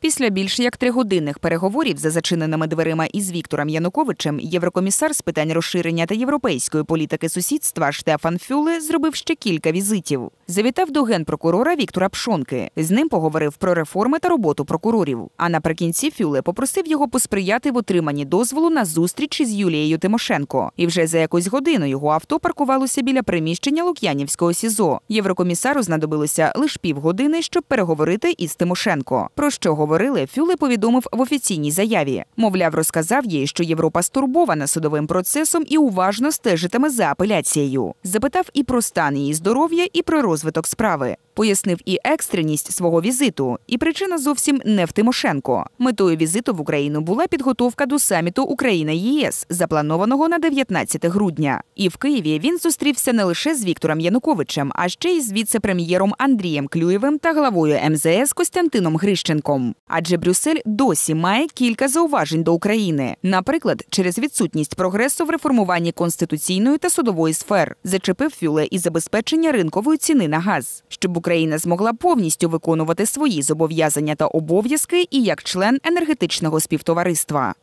Після більш як тригодинних переговорів за зачиненими дверима із Віктором Януковичем, єврокомісар з питань розширення та європейської політики сусідства Штефан Фюле зробив ще кілька візитів. Завітав до генпрокурора Віктора Пшонки. З ним поговорив про реформи та роботу прокурорів. А наприкінці Фюле попросив його посприяти в отриманні дозволу на зустріч із Юлією Тимошенко. І вже за якусь годину його авто паркувалося біля приміщення Лук'янівського СІЗО. Єврокомісару знадобилося лише півгодини, щоб переговорити із Тимошенко. Про що говорили, Фюле повідомив в офіційній заяві. Мовляв, розказав їй, що Європа стурбована судовим процесом і уважно стежитиме за апеляцією. Запитав і про стан її здоров'я, і про розвиток справи. Пояснив і екстреність свого візиту, і причина зовсім не в Тимошенко. Метою візиту в Україну була підготовка до саміту Україна ЄС, запланованого на 19 грудня. І в Києві він зустрівся не лише з Віктором Януковичем, а ще й з віце-прем'єром Андрієм Клюєвим та главою МЗС Костянтином Грищенком. Адже Брюссель досі має кілька зауважень до України, наприклад, через відсутність прогресу в реформуванні конституційної та судової сфер, зачепив фюле і забезпечення ринкової ціни на газ, щоб Україна змогла повністю виконувати свої зобов'язання та обов'язки і як член енергетичного співтовариства.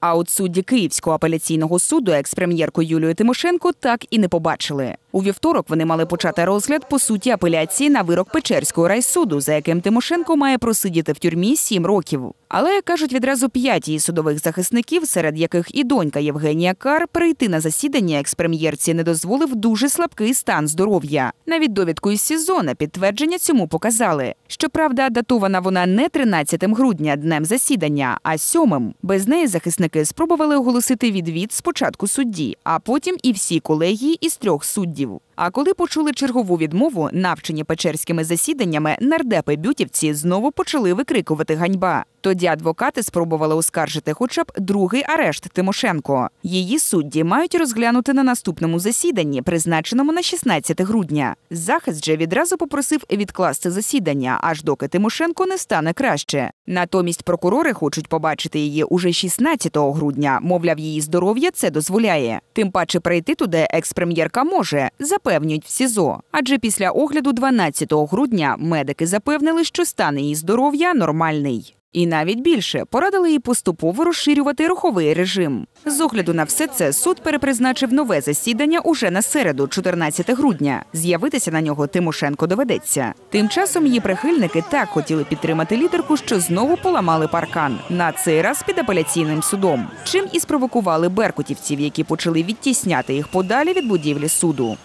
А от судді Київського апеляційного суду експрем'єрку Юлію Тимошенко так і не побачили. У вівторок вони мали почати розгляд по суті апеляції на вирок Печерського райсуду, за яким Тимошенко має просидіти в тюрмі сім років. Але як кажуть відразу п'ять її судових захисників, серед яких і донька Євгенія Кар, прийти на засідання експрем'єрці не дозволив дуже слабкий стан здоров'я. Навіть довідку із СІЗО на підтвердження цьому показали. Щоправда, датована вона не 13 грудня днем засідання, а 7. Без неї захисники спробували оголосити відвід спочатку судді, а потім і всі колегії із трьох суддів. А коли почули чергову відмову, навчені печерськими засіданнями, нардепи бютівці знову почали викрикувати ганьба. Тоді адвокати спробували оскаржити хоча б другий арешт Тимошенко. Її судді мають розглянути на наступному засіданні, призначеному на 16 грудня. Захист же відразу попросив відкласти засідання, аж доки Тимошенко не стане краще. Натомість прокурори хочуть побачити її уже 16 грудня. Мовляв, її здоров'я це дозволяє. Тим паче прийти туди експрем'єрка може, запевнюють в СІЗО. Адже після огляду 12 грудня медики запевнили, що стан її здоров'я нормальний. І навіть більше порадили їй поступово розширювати руховий режим. З огляду на все це суд перепризначив нове засідання уже на середу, 14 грудня. З'явитися на нього Тимошенко доведеться. Тим часом її прихильники так хотіли підтримати лідерку, що знову поламали паркан на цей раз під апеляційним судом. Чим і спровокували беркутівців, які почали відтісняти їх подалі від будівлі суду.